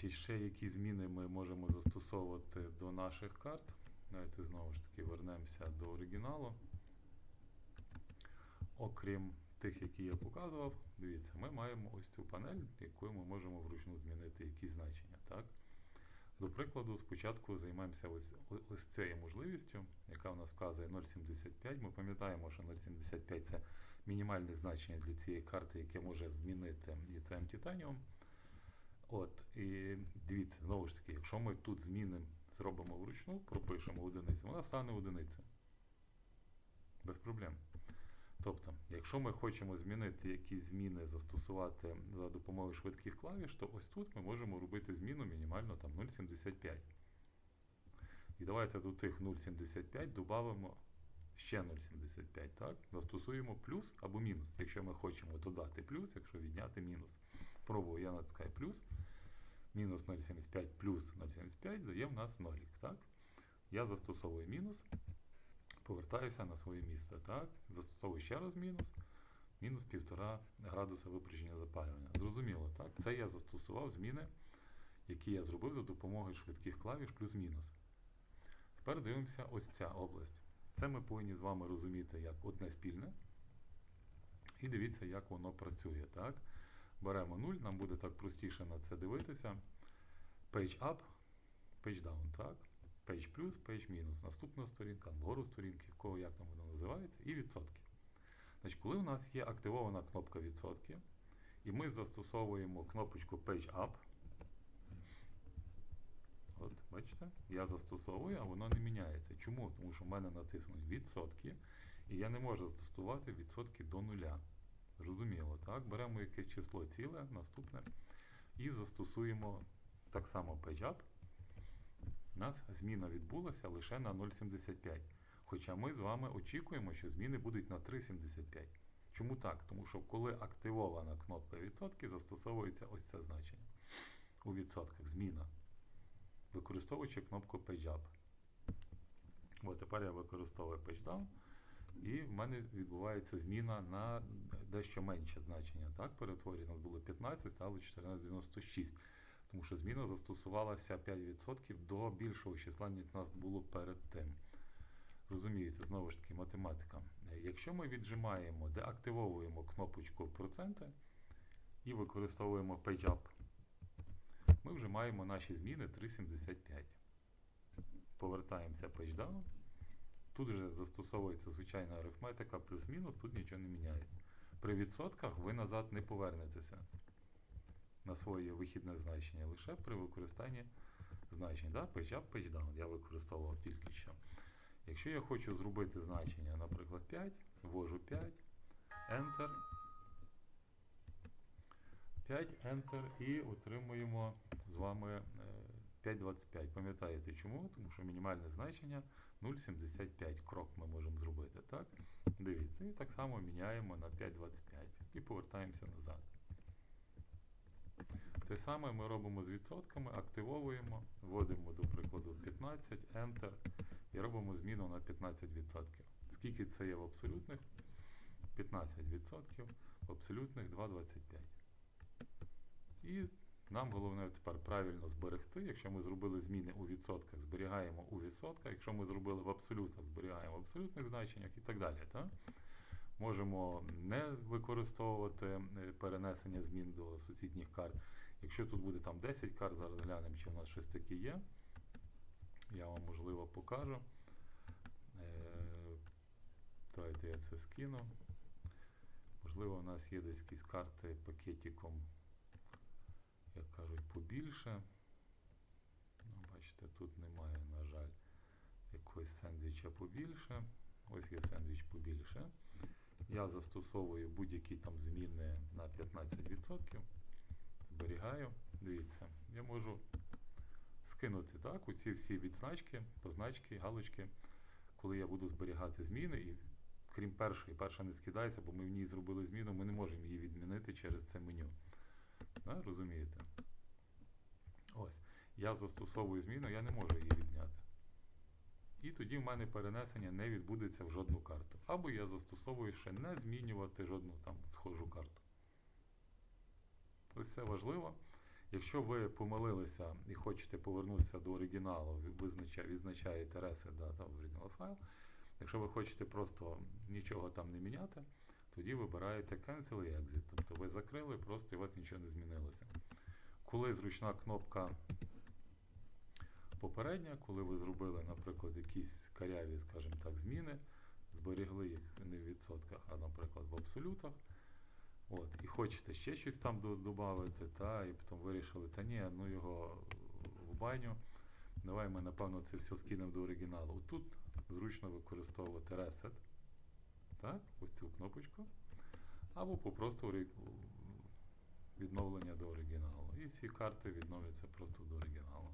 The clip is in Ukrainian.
Значить, ще які зміни ми можемо застосовувати до наших карт. Давайте знову ж таки вернемося до оригіналу. Окрім тих, які я показував, дивіться, ми маємо ось цю панель, якою ми можемо вручну змінити якісь значення. Так? До прикладу, спочатку займаємося ось, ось цією можливістю, яка у нас вказує 0,75. Ми пам'ятаємо, що 0,75 це мінімальне значення для цієї карти, яке може змінити ECM Titanium. От, і дивіться, знову ж таки, якщо ми тут зміни зробимо вручну, пропишемо одиницю, вона стане одиницею. Без проблем. Тобто, якщо ми хочемо змінити якісь зміни, застосувати за допомогою швидких клавіш, то ось тут ми можемо робити зміну мінімально там 0,75. І давайте до тих 0,75 додамо ще 0,75. Так? Застосуємо плюс або мінус. Якщо ми хочемо додати плюс, якщо відняти мінус. Пробую, я натискаю плюс. Мінус 0,75 плюс 0,75 дає в нас нолік. Так? Я застосовую мінус, повертаюся на своє місце. Так? Застосовую ще раз мінус. Мінус 1,5 градуса випряження запалювання. Зрозуміло, так? Це я застосував зміни, які я зробив за допомогою швидких клавіш плюс-мінус. Тепер дивимося ось ця область. Це ми повинні з вами розуміти як одне спільне. І дивіться, як воно працює. Так? Беремо 0, нам буде так простіше на це дивитися. Page up, page down, так? Page плюс, page мінус. Наступна сторінка, вгору сторінки, кого як там воно називається, і відсотки. Значить, коли у нас є активована кнопка відсотки, і ми застосовуємо кнопочку Page Up, от, бачите, я застосовую, а воно не міняється. Чому? Тому що в мене натиснуть відсотки, і я не можу застосувати відсотки до нуля. Зрозуміло, так? Беремо якесь число ціле, наступне, і застосуємо так само Page Up. У нас зміна відбулася лише на 0,75. Хоча ми з вами очікуємо, що зміни будуть на 3,75. Чому так? Тому що коли активована кнопка відсотки, застосовується ось це значення. У відсотках зміна. Використовуючи кнопку Page Up. От тепер я використовую Page Down. І в мене відбувається зміна на дещо менше значення. Так, перетворює, нас було 15, стало 14,96. Тому що зміна застосувалася 5% до більшого числа, ніж у нас було перед тим. Розумієте, знову ж таки, математика. Якщо ми віджимаємо, деактивовуємо кнопочку проценти і використовуємо Page Up, ми вже маємо наші зміни 3,75. Повертаємося Page Down. Тут же застосовується звичайна арифметика, плюс-мінус, тут нічого не міняється. При відсотках ви назад не повернетеся на своє вихідне значення, лише при використанні значень. Да? Page up, page down. Я використовував тільки що. Якщо я хочу зробити значення, наприклад, 5, ввожу 5, Enter. 5, Enter і отримуємо з вами 5,25. Пам'ятаєте чому? Тому що мінімальне значення 0,75 крок ми можемо зробити. так? Дивіться, і так само міняємо на 5,25 і повертаємося назад. Те саме ми робимо з відсотками, активовуємо, вводимо, до прикладу, 15, Enter і робимо зміну на 15%. Скільки це є в абсолютних? 15%, в абсолютних 2,25. І нам головне тепер правильно зберегти. Якщо ми зробили зміни у відсотках, зберігаємо у відсотках. Якщо ми зробили в абсолютах, зберігаємо в абсолютних значеннях і так далі. Так? Можемо не використовувати е, перенесення змін до сусідніх карт. Якщо тут буде там 10 карт, зараз глянемо, чи в нас щось таке є. Я вам можливо покажу. Е, Давайте я це скину. Можливо, у нас є десь якісь карти пакетиком, як кажуть, побільше. Ну, бачите, тут немає, на жаль, якогось сендвіча побільше. Ось є сендвіч побільше. Я застосовую будь-які там зміни на 15%. Зберігаю. Дивіться, я можу скинути так, оці всі відзначки, позначки, галочки, коли я буду зберігати зміни. І крім першої, перша не скидається, бо ми в ній зробили зміну, ми не можемо її відмінити через це меню. Да, розумієте? Ось. Я застосовую зміну, я не можу її відняти. І тоді в мене перенесення не відбудеться в жодну карту. Або я застосовую ще не змінювати жодну там схожу карту. Ось це важливо. Якщо ви помилилися і хочете повернутися до оригіналу, відзначаєте reset data original file. Якщо ви хочете просто нічого там не міняти, тоді вибираєте Cancel і Exit. Тобто ви закрили, просто і у вас нічого не змінилося. Коли зручна кнопка попередня, коли ви зробили, наприклад, якісь каряві, скажімо так, зміни, зберегли їх не в відсотках, а, наприклад, в абсолютах. От, і хочете ще щось там додати, та, і потім вирішили, та ні, ну його в баню. Давай ми, напевно, це все скинемо до оригіналу. Тут зручно використовувати reset, так, ось цю кнопочку, або попросту відновлення до оригіналу. І всі карти відновляться просто до оригіналу.